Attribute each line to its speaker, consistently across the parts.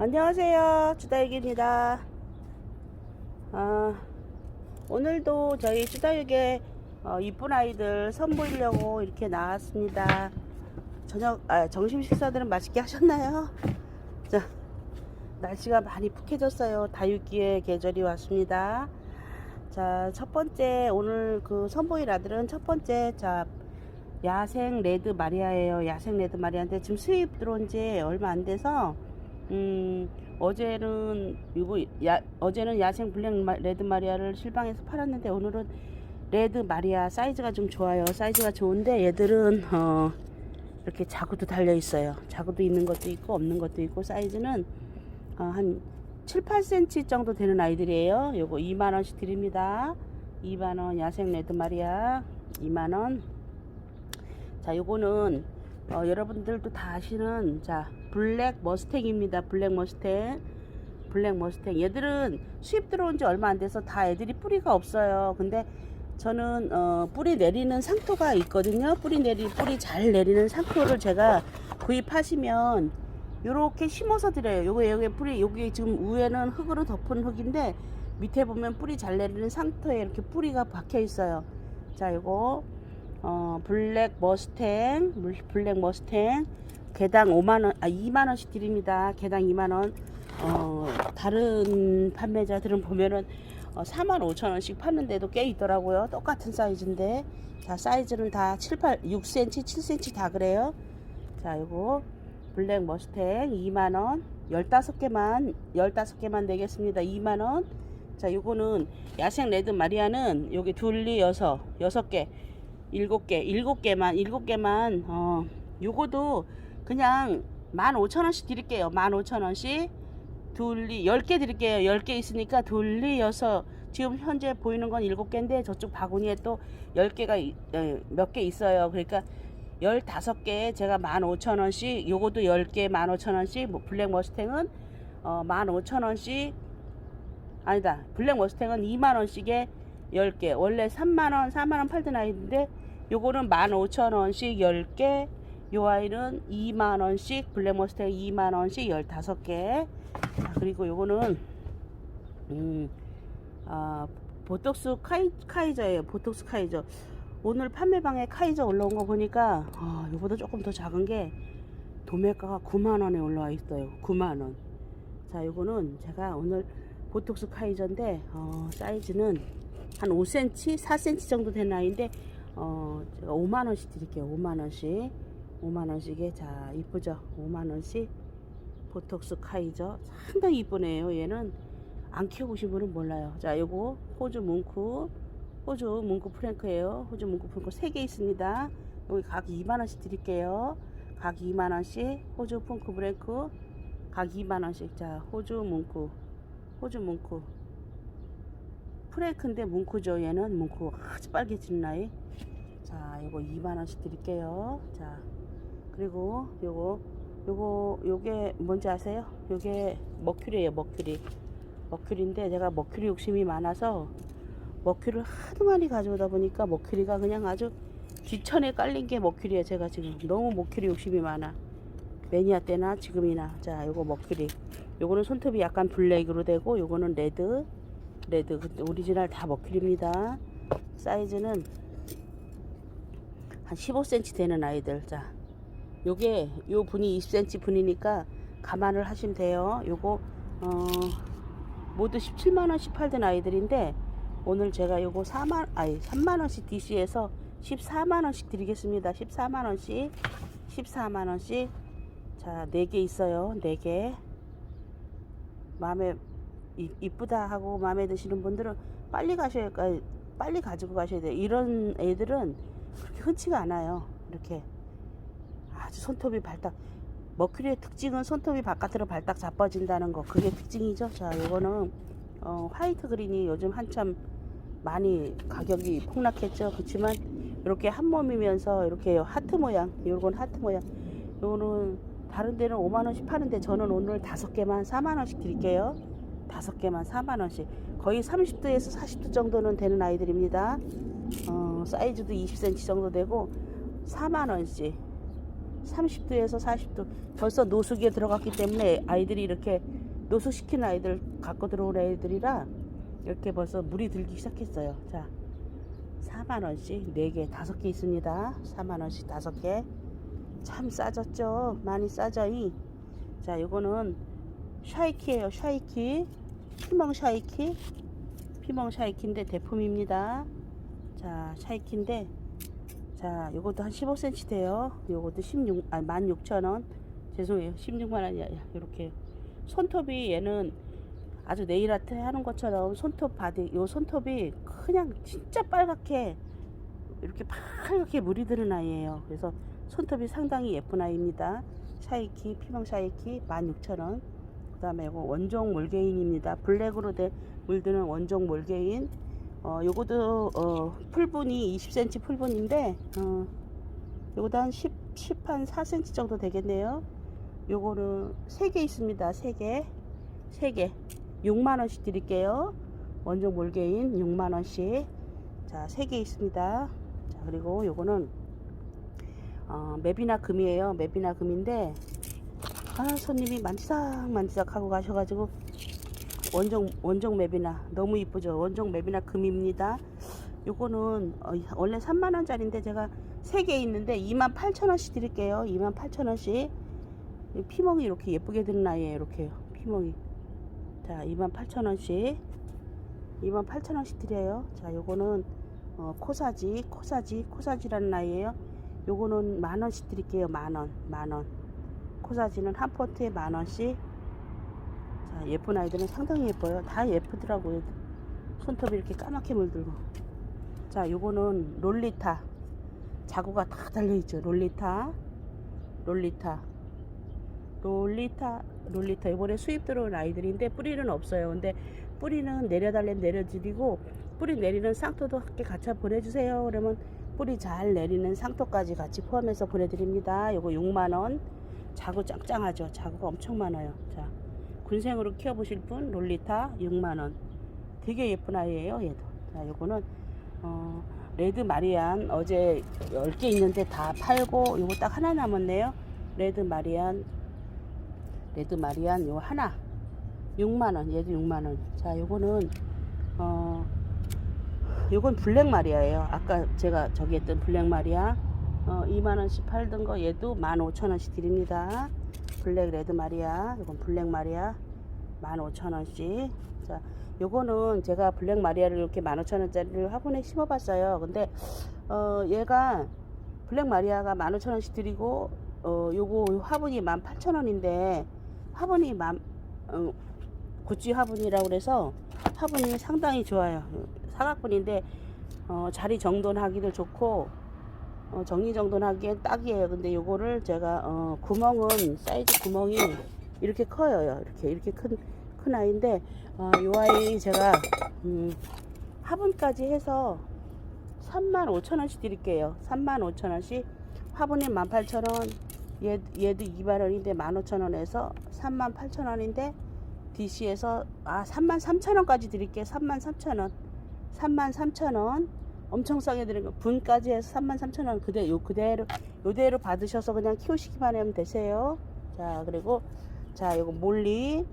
Speaker 1: 안녕하세요. 주다육입니다. 아, 오늘도 저희 주다육의 어, 이쁜 아이들 선보이려고 이렇게 나왔습니다. 저녁, 아, 점심 식사들은 맛있게 하셨나요? 자, 날씨가 많이 푹해졌어요. 다육기의 계절이 왔습니다. 자, 첫 번째, 오늘 그 선보일 아들은 첫 번째, 자, 야생 레드 마리아예요. 야생 레드 마리아인데 지금 수입 들어온 지 얼마 안 돼서 음, 어제는 이거 야, 어제는 야생 블랙 마, 레드 마리아를 실방에서 팔았는데 오늘은 레드 마리아 사이즈가 좀 좋아요. 사이즈가 좋은데 얘들은 어, 이렇게 자구도 달려 있어요. 자구도 있는 것도 있고 없는 것도 있고 사이즈는 어, 한 7, 8cm 정도 되는 아이들이에요. 요거 2만 원씩 드립니다. 2만 원 야생 레드 마리아 2만 원. 자, 요거는 어, 여러분들도 다 아시는 자 블랙 머스탱입니다. 블랙 머스탱. 블랙 머스탱. 얘들은 수입 들어온 지 얼마 안 돼서 다 애들이 뿌리가 없어요. 근데 저는 어, 뿌리 내리는 상토가 있거든요. 뿌리 내리 뿌리 잘 내리는 상토를 제가 구입하시면 요렇게 심어서 드려요. 요거 여기 뿌리 여기 지금 위에는 흙으로 덮은 흙인데 밑에 보면 뿌리 잘 내리는 상토에 이렇게 뿌리가 박혀 있어요. 자, 요거 어, 블랙 머스탱, 물- 블랙 머스탱 개당 5만 원, 아 2만 원씩 드립니다. 개당 2만 원. 어, 다른 판매자들은 보면은 어, 4만 5천 원씩 파는데도 꽤 있더라고요. 똑같은 사이즈인데. 자, 사이즈는 다 7, 8, 6cm, 7cm 다 그래요. 자, 요거 블랙 머스탱 2만 원. 15개만 15개만 내겠습니다. 2만 원. 자, 요거는 야생 레드 마리아는 여기 둘리 여섯, 여섯 개. 일곱 개, 일곱 개만, 일곱 개만, 어, 요거도 그냥 만 오천 원씩 드릴게요. 만 오천 원씩. 둘리, 열 개 드릴게요. 열 개 있으니까 둘리 여섯, 지금 현재 보이는 건 일곱 개인데 저쪽 바구니에 또 열 개가 어, 몇개 있어요. 그러니까 열다섯 개에 제가 만 오천 원씩, 요거도 열 개 만 오천 원씩, 뭐 블랙 머스탱은 어, 만 오천 원씩, 아니다. 블랙 머스탱은 2만 원씩에 10개. 원래 3만 원, 4만 원 팔던 아이인데 요거는 15,000원씩 10개. 요 아이는 2만 원씩 블랙 머스탱 2만 원씩 15개. 자, 그리고 요거는 음, 아, 보톡스 카이, 카이저예요. 보톡스 카이저. 오늘 판매방에 카이저 올라온 거 보니까 아, 요보다 조금 더 작은 게 도매가가 9만 원에 올라와 있어요. 9만 원. 자, 요거는 제가 오늘 보톡스 카이저인데 어, 사이즈는 한 5cm, 4cm 정도 되는 아이인데 어, 제가 5만 원씩 드릴게요. 5만 원씩. 5만 원씩에 자, 이쁘죠? 5만 원씩 보톡스 카이저 상당히 이쁘네요. 얘는 안 키워보신 분은 몰라요. 자, 요거 호주 뭉크 호주 뭉크 프랭크예요. 호주 뭉크 프랭크 3개 있습니다. 여기 각 2만 원씩 드릴게요. 각 2만 원씩 호주 펑크 브레이크 각 2만 원씩 자 호주 뭉크 호주 뭉크 프레이크인데 뭉크죠 얘는 뭉크 아주 빨개지는 아이. 자 요거 2만원씩 드릴게요. 자 그리고 요거 요거 요게 뭔지 아세요? 요게 머큐리에요 머큐리. 머큐리인데 제가 머큐리 욕심이 많아서 머큐리를 하도 많이 가져오다 보니까 머큐리가 그냥 아주 귀천에 깔린 게 머큐리에요 제가 지금. 너무 머큐리 욕심이 많아. 매니아 때나 지금이나. 자 요거 머큐리. 요거는 손톱이 약간 블랙으로 되고 요거는 레드 레드 근데 오리지널 다 머큐리입니다. 사이즈는 한 15cm 되는 아이들. 자 요게 요 분이 20cm 분이니까 감안을 하시면 돼요. 요거 어 모두 17만원씩 팔던 아이들인데 오늘 제가 요거 4만 아니 3만원씩 DC에서 14만원씩 드리겠습니다. 14만원씩 14만원씩. 자 4개 있어요. 4개. 마음에 이- 이쁘다 하고 마음에 드시는 분들은 빨리 가셔야 아, 빨리 가지고 가셔야 돼요. 이런 애들은 그렇게 흔치가 않아요. 이렇게 아주 손톱이 발딱 머큐리의 특징은 손톱이 바깥으로 발딱 자빠진다는 거 그게 특징이죠. 자, 요거는 어, 화이트 그린이 요즘 한참 많이 가격이 폭락했죠. 그렇지만 이렇게 한 몸이면서 이렇게 하트 모양, 요건 하트 모양. 요거는 다른 데는 5만 원씩 파는데 저는 오늘 다섯 개만 4만 원씩 드릴게요. 다섯 개만 4만 원씩. 거의 30도에서 40도 정도는 되는 아이들입니다. 어, 사이즈도 20cm 정도 되고 4만 원씩. 30도에서 40도 벌써 노숙에 들어갔기 때문에 아이들이 이렇게 노숙시킨 아이들 갖고 들어온 애들이라 이렇게 벌써 물이 들기 시작했어요. 자, 4만 원씩 4개, 5개 있습니다. 4만 원씩 5개. 참 싸졌죠? 많이 싸져이. 자, 요거는 샤이키예요. 샤이키. 피멍 샤이키. 피멍 샤이키인데 대품입니다. 자, 샤이키인데 자, 요것도 한 15cm 돼요. 요것도 16, 아, 16,000원. 죄송해요. 16만 원이 아니라 이렇게 손톱이 얘는 아주 네일 아트 하는 것처럼 손톱 바디 요 손톱이 그냥 진짜 빨갛게 이렇게 빨갛게 물이 드는 아이예요. 그래서 손톱이 상당히 예쁜 아이입니다. 샤이키 피망 샤이키 16,000원. 그다음에 원종 몰개인입니다. 블랙으로 된 물드는 원종 몰개인. 어 요것도 어 풀분이 20cm 풀분인데 어 요것도 한 10, 10, 한 4cm 정도 되겠네요. 요거는 3개 있습니다. 3개. 3개. 6만원씩 드릴게요. 원종 몰개인 6만원씩. 자, 3개 있습니다. 자, 그리고 요거는, 어, 맵이나 금이에요. 맵이나 금인데, 아, 손님이 만지작 만지작 하고 가셔가지고, 원종, 원종 맵이나, 너무 이쁘죠? 원종 맵이나 금입니다. 요거는, 어, 원래 3만원짜리인데, 제가 3개 있는데, 28,000원씩 드릴게요. 28,000원씩. 피멍이 이렇게 예쁘게 드는 아이예요. 이렇게요. 피멍이. 자, 28,000원씩. 28,000원씩 드려요. 자, 요거는 어, 코사지, 코사지, 코사지라는 아이예요. 요거는 만 원씩 드릴게요. 만 원, 만 원. 코사지는 한 포트에 만 원씩. 자, 예쁜 아이들은 상당히 예뻐요. 다 예쁘더라고요. 손톱이 이렇게 까맣게 물들고. 자, 요거는 롤리타. 자구가 다 달려있죠. 롤리타. 롤리타. 롤리타 롤리타 이번에 수입 들어온 아이들인데 뿌리는 없어요 근데 뿌리는 내려달래면 내려드리고 뿌리 내리는 쌍토도 함께 같이 보내주세요 그러면 뿌리 잘 내리는 상토까지 같이 포함해서 보내드립니다 요거 6만원 자구 짱짱하죠. 자구가 엄청 많아요. 자 군생으로 키워보실 분 롤리타 6만원. 되게 예쁜 아이예요 얘도. 자 요거는 어 레드 마리안 어제 10개 있는데 다 팔고 요거 딱 하나 남았네요. 레드 마리안 레드 마리안 요 하나. 6만원 얘도 6만원. 자 요거는 어 요건 블랙 마리아예요. 아까 제가 저기 했던 블랙 마리아 어 2만원씩 팔던 거 얘도 15,000원씩 드립니다. 블랙 레드 마리아 요건 블랙 마리아. 15,000원씩. 자 요거는 제가 블랙 마리아를 이렇게 15,000원짜리를 화분에 심어 봤어요. 근데 어 얘가 블랙 마리아가 15,000원씩 드리고 어 요거 화분이 18,000원인데 화분이 만, 어, 구찌 화분이라고 그래서 화분이 상당히 좋아요. 사각분인데 어, 자리 정돈하기도 좋고 어, 정리정돈하기에 딱이에요. 근데 요거를 제가 어, 구멍은 사이즈 구멍이 이렇게 커요. 이렇게 이렇게 큰, 큰 아이인데 어, 요 아이 제가 음, 화분까지 해서 35,000원씩 드릴게요. 35,000원씩 화분이 18,000원 얘, 얘도 2만원인데 15,000원에서 38,000원인데 DC에서 아 33,000원까지 드릴게요 33,000원 33,000원 엄청 싸게 드린 거 분까지 해서 33,000원 그대 요 그대로 요대로 받으셔서 그냥 키우시기만 하면 되세요 자 그리고 자 요거 몰리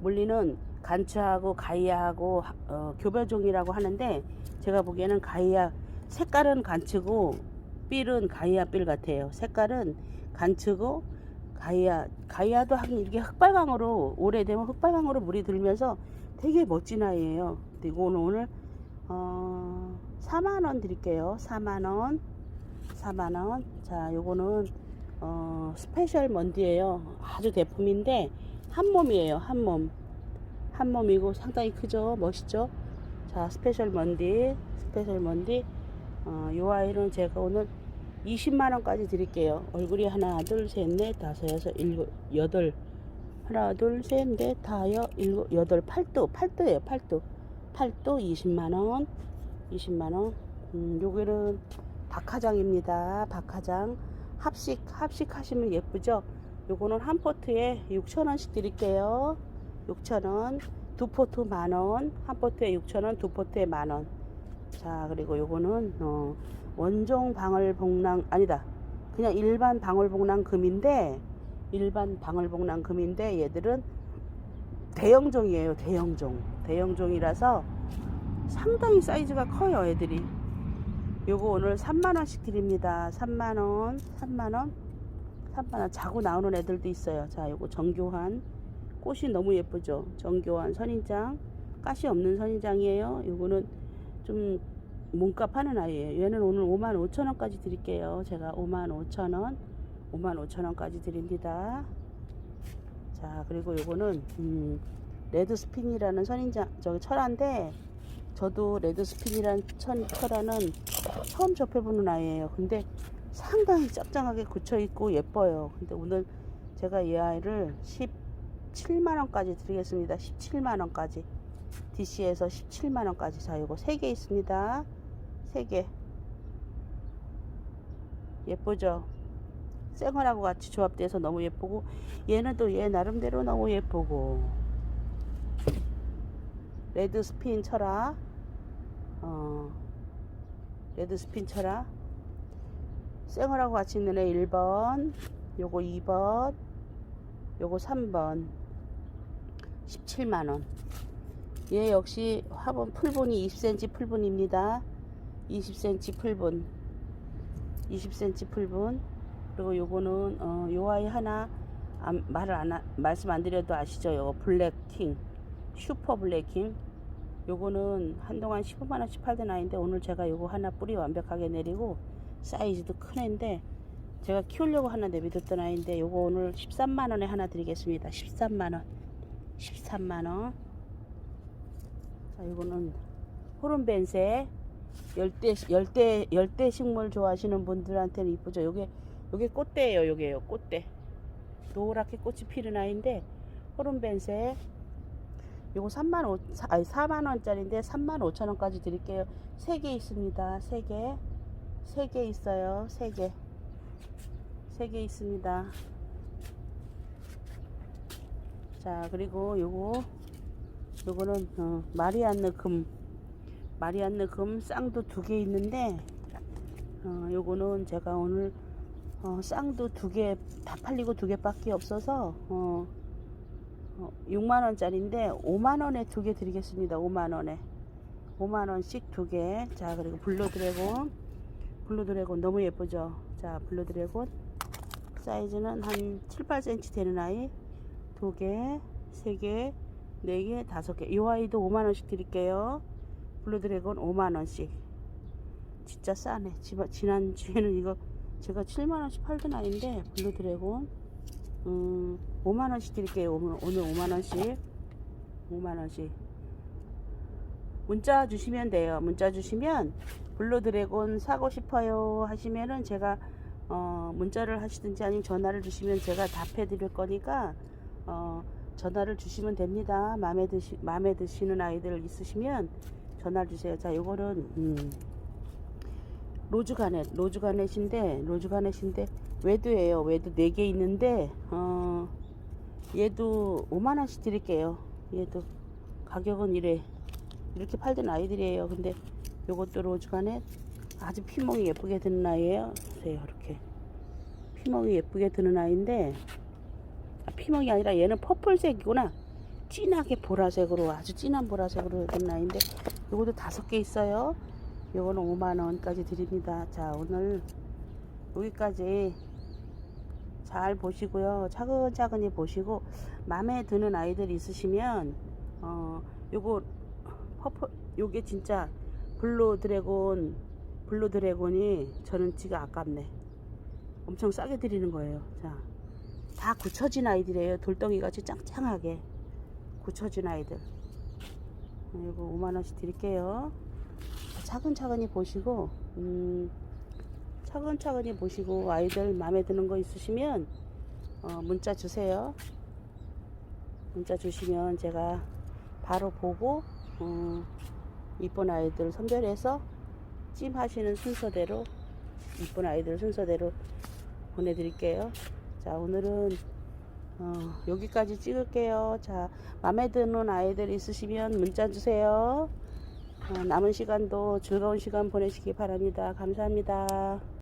Speaker 1: 몰리는 간추하고 가이아하고 어, 교배종이라고 하는데 제가 보기에는 가이아 색깔은 간츠고 삘은 가이아 삘 같아요. 색깔은 간츠고 가이아 가이아도 한 이게 흑발광으로 오래되면 흑발광으로 물이 들면서 되게 멋진 아이예요. 이거는 오늘 어 4만 원 드릴게요. 4만 원. 4만 원. 자, 요거는 어 스페셜 먼디예요. 아주 대품인데 한 몸이에요. 한 몸. 한 몸이고 상당히 크죠. 멋있죠? 자, 스페셜 먼디. 스페셜 먼디. 어, 요 아이는 제가 오늘 20만원까지 드릴게요. 얼굴이 하나, 둘, 셋, 넷, 다섯, 여섯, 일곱, 여덟. 하나, 둘, 셋, 넷, 다섯, 일곱, 여덟, 팔도, 팔도예요, 팔도. 팔도 20만원. 20만원. 음, 요거는 박하장입니다. 박하장. 합식, 합식 하시면 예쁘죠? 요거는 한 포트에 6천원씩 드릴게요. 6천원. 두 포트 만원. 한 포트에 6천원, 두 포트에 만원. 자 그리고 요거는 어, 원종 방울 복랑 아니다 그냥 일반 방울복랑 금인데 일반 방울복랑 금인데 얘들은 대형종이에요 대형종 대형종이라서 상당히 사이즈가 커요 애들이. 요거 오늘 3만원씩 드립니다. 3만원 3만원 3만원. 자고 나오는 애들도 있어요. 자 요거 정교한 꽃이 너무 예쁘죠? 정교한 선인장. 가시 없는 선인장이에요. 요거는 좀 몸값 하는 아이예요. 얘는 오늘 5만 5천원까지 드릴게요. 제가 5만 5천원 5만 5천원까지 드립니다. 자 그리고 요거는 음, 레드 스핀이라는 선인장 저기 철화인데 저도 레드 스핀이라는 천, 철화는 처음 접해보는 아이예요. 근데 상당히 짭짤하게 굳혀있고 예뻐요. 근데 오늘 제가 이 아이를 17만원까지 드리겠습니다. 17만원까지. DC에서 17만원까지 자 이거 3개 있습니다. 3개. 예쁘죠? 생얼하고 같이 조합돼서 너무 예쁘고 얘는 또 얘 나름대로 너무 예쁘고 레드 스핀 철화 어 레드 스핀 철화 생얼하고 같이 있는 애 1번 요거 2번 요거 3번. 17만원. 얘 역시 화분 풀분이 20cm 풀분입니다. 20cm 풀분. 20cm 풀분. 그리고 요거는 어, 요 아이 하나 안, 말을 안 하- 말씀 안 드려도 아시죠? 요거 블랙 킹 슈퍼 블랙킹. 요거는 한동안 15만원씩 팔던 아이인데 오늘 제가 요거 하나 뿌리 완벽하게 내리고 사이즈도 큰 애인데 제가 키우려고 하나 내비뒀던 아이인데 요거 오늘 13만원에 하나 드리겠습니다. 13만원. 13만원. 자 요거는 호른벤세. 열대 열대 열대 식물 좋아하시는 분들한테는 이쁘죠. 요게 요게 꽃대예요 요게요 꽃대. 노랗게 꽃이 피는 아이인데 호른벤세 요거 3만 5 아니 4만 원짜리인데 3만 5천 원까지 드릴게요. 3개 있습니다. 3개. 3개 있어요. 3개. 3개 있습니다. 자, 그리고 요거 요거는 어, 마리안느 금 마리안느 금 쌍도 두 개 있는데 어, 요거는 제가 오늘 어, 쌍도 두 개 다 팔리고 두 개밖에 없어서 어, 어, 6만원짜리인데 5만원에 두 개 드리겠습니다. 5만원에. 5만원씩 두개. 자 그리고 블루드래곤. 블루드래곤 너무 예쁘죠? 자 블루드래곤. 사이즈는 한 7, 8cm 되는 아이. 두개 세개 네개 다섯 개이 아이도 5만원씩 드릴게요. 블루드래곤 5만원씩. 진짜 싸네. 지난주에는 이거 제가 7만원씩 팔던 아이인데 블루드래곤. 음, 5만원씩 드릴게요. 오늘, 오늘 5만원씩. 5만원씩. 문자 주시면 돼요. 문자 주시면 블루드래곤 사고 싶어요 하시면은 제가 어, 문자를 하시든지 아니면 전화를 주시면 제가 답해 드릴 거니까 어, 전화를 주시면 됩니다. 마음에 드시 마음에 드시는 아이들 있으시면 전화를 주세요. 자, 요거는 음, 로즈가넷, 로즈가넷인데 로즈가넷인데 외도예요. 외도 4개 있는데 어 얘도 5만 원씩 드릴게요. 얘도 가격은 이래. 이렇게 팔던 아이들이에요. 근데 요것도 로즈가넷 아주 피멍이 예쁘게 드는 아이예요. 보세요. 이렇게. 피멍이 예쁘게 드는 아이인데 아, 피멍이 아니라 얘는 퍼플색이구나. 진하게 보라색으로 아주 진한 보라색으로 된 아이인데 요것도 다섯 개 있어요. 요거는 5만 원까지 드립니다. 자, 오늘 여기까지 잘 보시고요. 차근차근히 보시고 마음에 드는 아이들 있으시면 어 요거 퍼플 요게 진짜 블루 드래곤 블루 드래곤이 저는 지가 아깝네. 엄청 싸게 드리는 거예요. 자. 다 굳혀진 아이들이에요. 돌덩이 같이 짱짱하게 굳혀진 아이들. 이거 5만 원씩 드릴게요. 차근차근히 보시고 음 차근차근히 보시고 아이들 마음에 드는 거 있으시면 어, 문자 주세요. 문자 주시면 제가 바로 보고 어, 이쁜 아이들 선별해서 찜 하시는 순서대로 이쁜 아이들 순서대로 보내드릴게요. 자 오늘은 어, 여기까지 찍을게요. 자 마음에 드는 아이들 있으시면 문자 주세요. 어, 남은 시간도 즐거운 시간 보내시기 바랍니다. 감사합니다.